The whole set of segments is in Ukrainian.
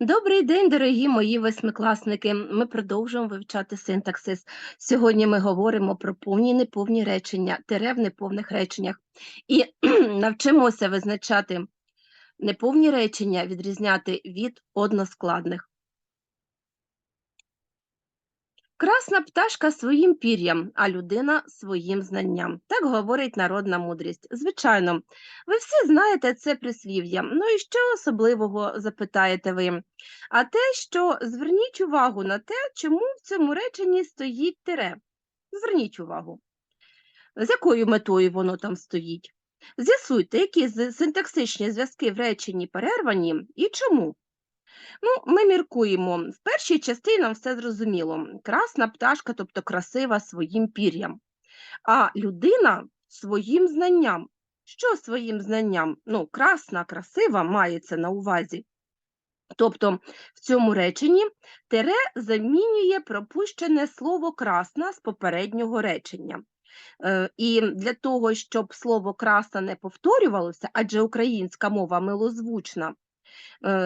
Добрий день, дорогі мої восьмикласники. Ми продовжуємо вивчати синтаксис. Сьогодні ми говоримо про повні неповні речення, тире в неповних реченнях. І навчимося визначати неповні речення, відрізняти від односкладних. Красна пташка своїм пір'ям, а людина своїм знанням. Так говорить народна мудрість. Звичайно, ви всі знаєте це прислів'я. Ну і що особливого запитаєте ви? А те, що зверніть увагу на те, чому в цьому реченні стоїть тире. Зверніть увагу. З якою метою воно там стоїть? З'ясуйте, які синтаксичні зв'язки в реченні перервані і чому. Ну, ми міркуємо. В першій частині нам все зрозуміло. Красна пташка, тобто красива своїм пір'ям, а людина своїм знанням. Що своїм знанням? Ну, красна, красива мається на увазі. Тобто в цьому реченні тере замінює пропущене слово красна з попереднього речення. Е, І для того, щоб слово красна не повторювалося, адже українська мова милозвучна,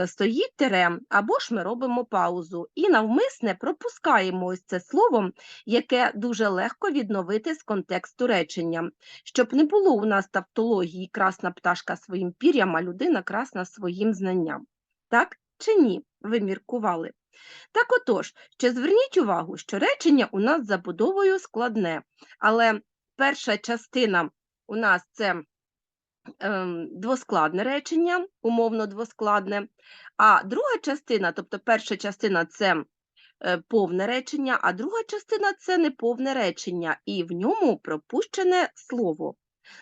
стоїть тире, або ж ми робимо паузу і навмисне пропускаємо ось це слово, яке дуже легко відновити з контексту речення, щоб не було у нас тавтології красна пташка своїм пір'ям, а людина красна своїм знанням. Так чи ні? Ви міркували. Так отож, ще зверніть увагу, що речення у нас забудовою складне, але перша частина у нас це двоскладне речення, умовно двоскладне, а друга частина, тобто перша частина це е, повне речення, а друга частина це неповне речення, і в ньому пропущене слово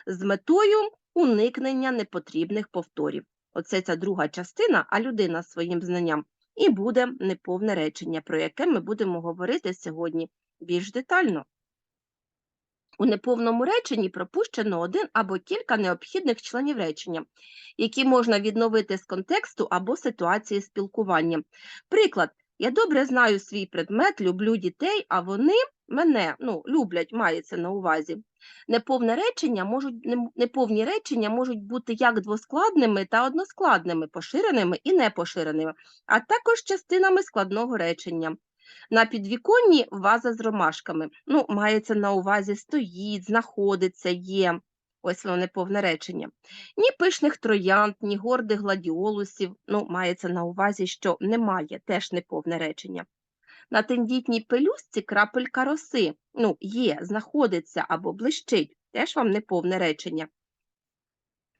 з метою уникнення непотрібних повторів. Оце ця друга частина, а людина своїм знанням і буде неповне речення, про яке ми будемо говорити сьогодні більш детально. У неповному реченні пропущено один або кілька необхідних членів речення, які можна відновити з контексту або ситуації спілкування. Приклад, я добре знаю свій предмет, люблю дітей, а вони мене ну, люблять, мається на увазі. Неповне речення можуть, неповні речення можуть бути як двоскладними та односкладними, поширеними і непоширеними, а також частинами складного речення. На підвіконні ваза з ромашками. Ну, мається на увазі стоїть, знаходиться, є. Ось воно неповне речення. Ні пишних троянд, ні гордих гладіолусів. Ну, мається на увазі, що немає, теж неповне речення. На тендітній пелюстці крапелька роси. Ну, є, знаходиться або блищить. Теж вам неповне речення.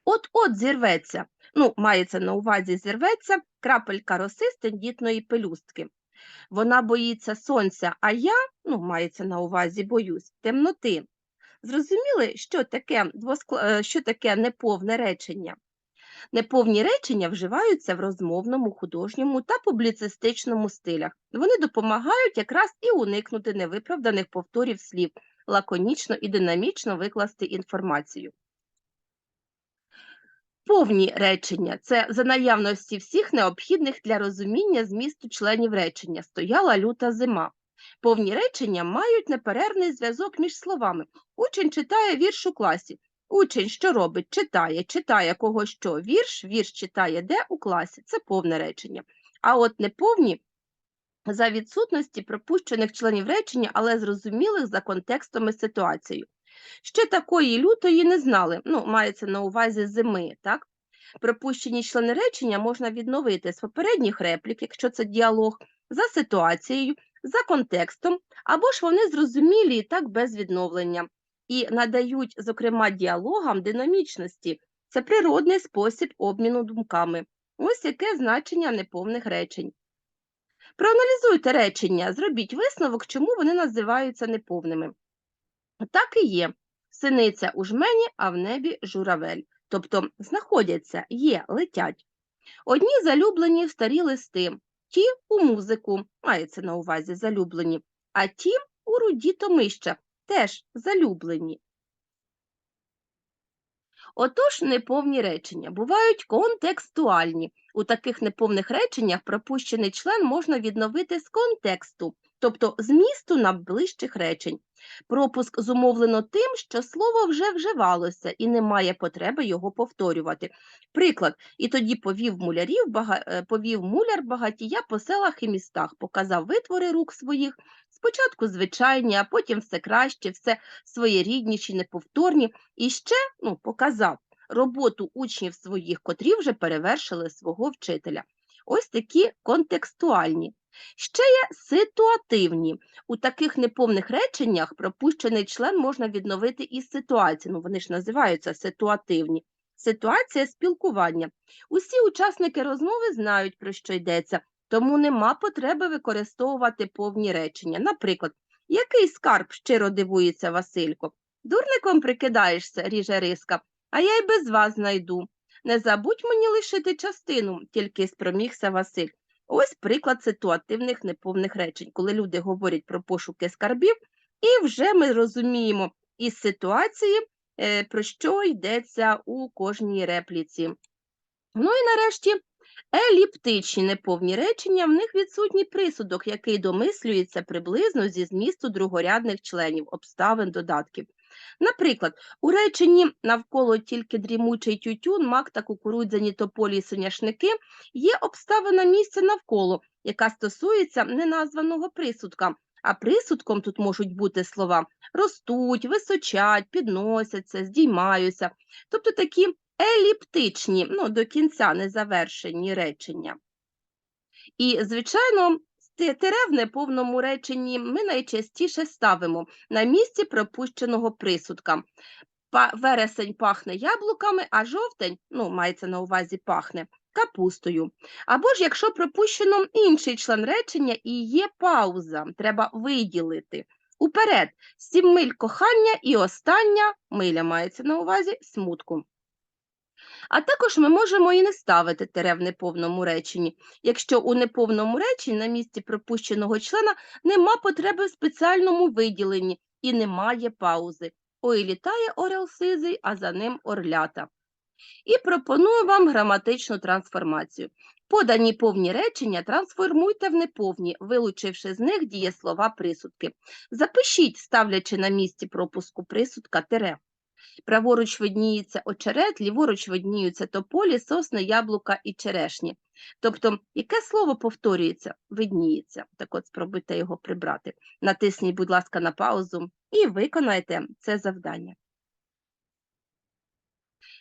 От-от зірветься. Ну, мається на увазі зірветься крапелька роси з тендітної пелюстки. Вона боїться сонця, а я, ну, мається на увазі, боюсь, темноти. Зрозуміли, що таке, е, що таке неповне речення? Неповні речення вживаються в розмовному, художньому та публіцистичному стилях. Вони допомагають якраз і уникнути невиправданих повторів слів, лаконічно і динамічно викласти інформацію. Повні речення це за наявності всіх необхідних для розуміння змісту членів речення. Стояла люта зима. Повні речення мають неперервний зв'язок між словами. Учень читає вірш у класі. Учень що робить? Читає, читає кого що. Вірш, вірш читає де у класі. Це повне речення. А от неповні за відсутності пропущених членів речення, але зрозумілих за контекстом і ситуацією. Ще такої лютої не знали, ну, мається на увазі зими, так? Пропущені члени речення можна відновити з попередніх реплік, якщо це діалог, за ситуацією, за контекстом, або ж вони зрозумілі і так без відновлення, і надають, зокрема, діалогам динамічності. Це природний спосіб обміну думками. Ось яке значення неповних речень. Проаналізуйте речення, зробіть висновок, чому вони називаються неповними. Так і є. Синиця у жмені, а в небі журавель. Тобто знаходяться, є, летять. Одні залюблені в старі листи, ті у музику, мається на увазі залюблені, а ті у руді томища, теж залюблені. Отож, неповні речення бувають контекстуальні. У таких неповних реченнях пропущений член можна відновити з контексту, тобто змісту найближчих речень. Пропуск зумовлено тим, що слово вже вживалося і немає потреби його повторювати. Приклад, і тоді повів мулярів, е, повів муляр багатія по селах і містах, показав витвори рук своїх, спочатку звичайні, а потім все краще, все своєрідніші, неповторні, і ще ну, показав роботу учнів своїх, котрі вже перевершили свого вчителя. Ось такі контекстуальні. Ще є ситуативні. У таких неповних реченнях пропущений член можна відновити із ситуації. Ну, вони ж називаються ситуативні. Ситуація спілкування. Усі учасники розмови знають, про що йдеться, тому нема потреби використовувати повні речення. Наприклад, який скарб щиро дивується Василько? Дурником прикидаєшся, ріже риска, а я й без вас знайду. Не забудь мені лишити частину, тільки спромігся Василь. Ось приклад ситуативних неповних речень, коли люди говорять про пошуки скарбів, і вже ми розуміємо із ситуації, е, про що йдеться у кожній репліці. Ну і нарешті еліптичні неповні речення, в них відсутній присудок, який домислюється приблизно зі змісту другорядних членів, обставин, додатків. Наприклад, у реченні навколо тільки дрімучий тютюн, мак та кукурудзяні тополі й соняшники є обставина місця навколо, яка стосується неназваного присудка. А присудком тут можуть бути слова ростуть, височать, підносяться, здіймаються, тобто такі еліптичні, ну, до кінця незавершені речення. І, звичайно, тире в неповному реченні ми найчастіше ставимо на місці пропущеного присудка. Вересень пахне яблуками, а жовтень, ну, мається на увазі пахне, капустою. Або ж якщо пропущено інший член речення і є пауза, треба виділити. Уперед, сім миль кохання і остання миля мається на увазі смутку. А також ми можемо і не ставити тире в неповному реченні, якщо у неповному реченні на місці пропущеного члена нема потреби в спеціальному виділенні і немає паузи. Ой, літає орел сизий, а за ним орлята. І пропоную вам граматичну трансформацію. Подані повні речення трансформуйте в неповні, вилучивши з них дієслова присудки. Запишіть, ставлячи на місці пропуску присудка тире. Праворуч видніється очерет, ліворуч видніються тополі, сосни, яблука і черешні. Тобто, яке слово повторюється? Видніється. Так от спробуйте його прибрати. Натисніть, будь ласка, на паузу і виконайте це завдання.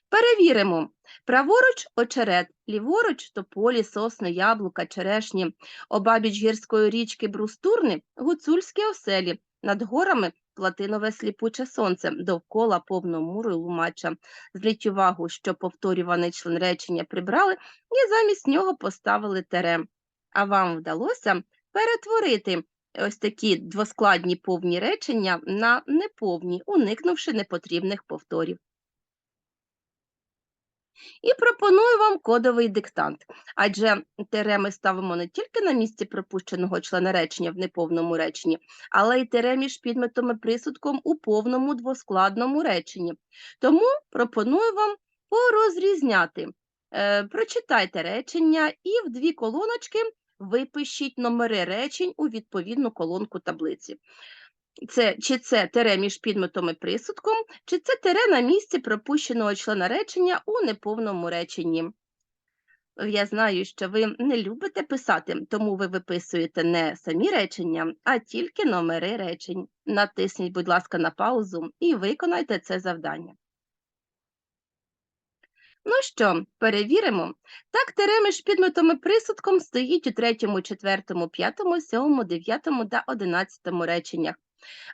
Перевіримо. Праворуч очерет, ліворуч тополі, сосни, яблука, черешні, обабіч гірської річки Брустурни гуцульські оселі, над горами платинове сліпуче сонце, довкола повно муру і лумача. Зліть увагу, що повторюваний член речення прибрали і замість нього поставили тере. А вам вдалося перетворити ось такі двоскладні повні речення на неповні, уникнувши непотрібних повторів. І пропоную вам кодовий диктант, адже тире ми ставимо не тільки на місці пропущеного члена речення в неповному реченні, але й тире між підметом і присудком у повному двоскладному реченні. Тому пропоную вам порозрізняти. Е, прочитайте речення і в дві колоночки випишіть номери речень у відповідну колонку таблиці. Це, чи це тире між підметом і присудком, чи це тире на місці пропущеного члена речення у неповному реченні. Я знаю, що ви не любите писати, тому ви виписуєте не самі речення, а тільки номери речень. Натисніть, будь ласка, на паузу і виконайте це завдання. Ну що, перевіримо. Так, тире між підметом і присудком стоїть у третьому, четвертому, п'ятому, сьомому, дев'ятому та одинадцятому реченнях.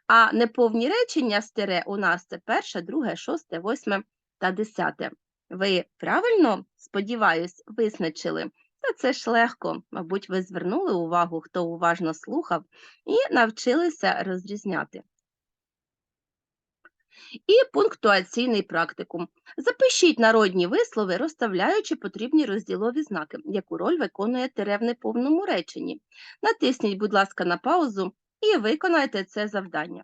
А неповні речення з тире у нас це перше, друге, шосте, восьме та десяте. Ви правильно, сподіваюсь, визначили? Та це ж легко. Мабуть, ви звернули увагу, хто уважно слухав, і навчилися розрізняти. І пунктуаційний практикум. Запишіть народні вислови, розставляючи потрібні розділові знаки, яку роль виконує тире в неповному реченні. Натисніть, будь ласка, на паузу і виконайте це завдання.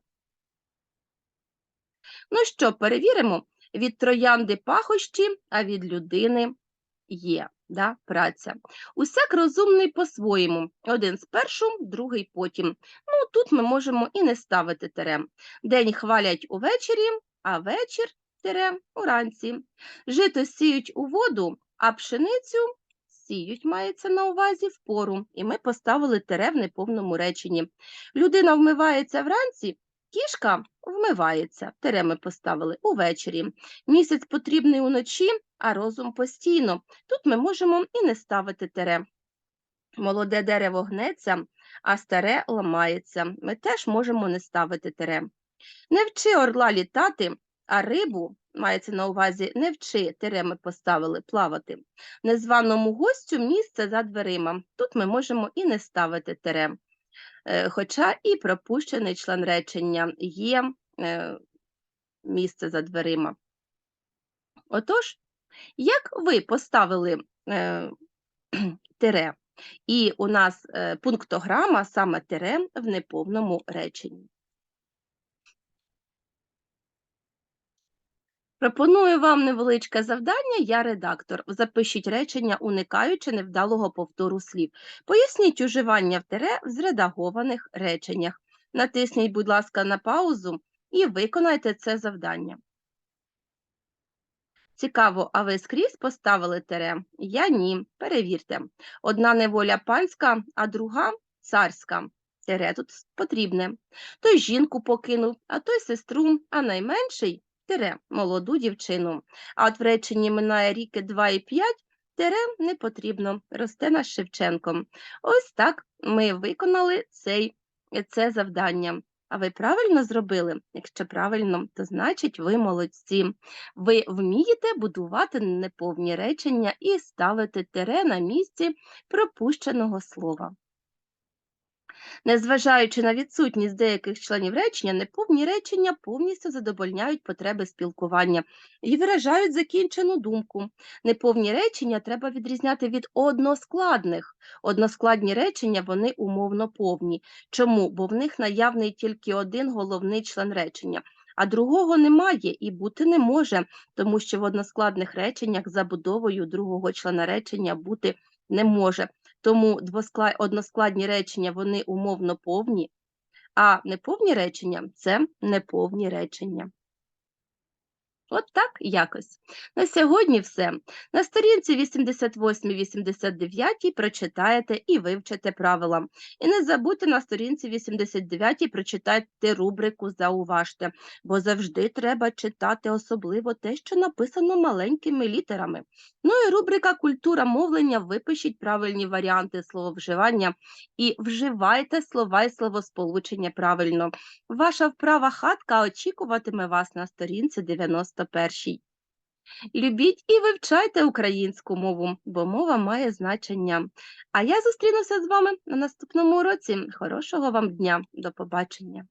Ну що, перевіримо від троянди пахощі, а від людини є, да, праця. Усяк розумний по-своєму. Один спершу, другий потім. Ну, тут ми можемо і не ставити тире. День хвалять увечері, а вечір тире уранці. Жито сіють у воду, а пшеницю сіють мається на увазі впору. І ми поставили тире в неповному реченні. Людина вмивається вранці, кішка вмивається. Тире ми поставили увечері. Місяць потрібний уночі, а розум постійно. Тут ми можемо і не ставити тере. Молоде дерево гнеться, а старе ламається. Ми теж можемо не ставити тере. Не вчи орла літати, а рибу, мається на увазі, не вчи, тере ми поставили плавати. Незваному гостю місце за дверима. Тут ми можемо і не ставити тере. Е, Хоча і пропущений член речення є е, місце за дверима. Отож, як ви поставили е, тире, і у нас пунктограма саме тире в неповному реченні. Пропоную вам невеличке завдання, я редактор. Запишіть речення, уникаючи невдалого повтору слів. Поясніть уживання в тире в зредагованих реченнях. Натисніть, будь ласка, на паузу і виконайте це завдання. Цікаво, а ви скрізь поставили тире? Я ні. Перевірте. Одна неволя панська, а друга царська. Тире тут потрібне. Той жінку покинув, а той сестру, а найменший тире молоду дівчину. А от в реченні минає ріки 2 і 5, тире не потрібно, росте наш Шевченком. Ось так ми виконали цей, це завдання. А ви правильно зробили? Якщо правильно, то значить ви молодці. Ви вмієте будувати неповні речення і ставити тире на місці пропущеного слова. Незважаючи на відсутність деяких членів речення, неповні речення повністю задовольняють потреби спілкування і виражають закінчену думку. Неповні речення треба відрізняти від односкладних. Односкладні речення вони умовно повні. Чому? Бо в них наявний тільки один головний член речення. А другого немає і бути не може, тому що в односкладних реченнях забудовою другого члена речення бути не може. Тому двосклад... односкладні речення вони умовно повні, а неповні речення це неповні речення. От так якось. На сьогодні все. На сторінці 88-89 прочитаєте і вивчите правила. І не забудьте на сторінці 89 прочитайте рубрику Зауважте, бо завжди треба читати особливо те, що написано маленькими літерами. Ну і рубрика Культура мовлення випишіть правильні варіанти слововживання і вживайте слова й словосполучення правильно. Ваша вправа хатка очікуватиме вас на сторінці 91. Любіть і вивчайте українську мову, бо мова має значення. А я зустрінуся з вами на наступному уроці. Хорошого вам дня. До побачення.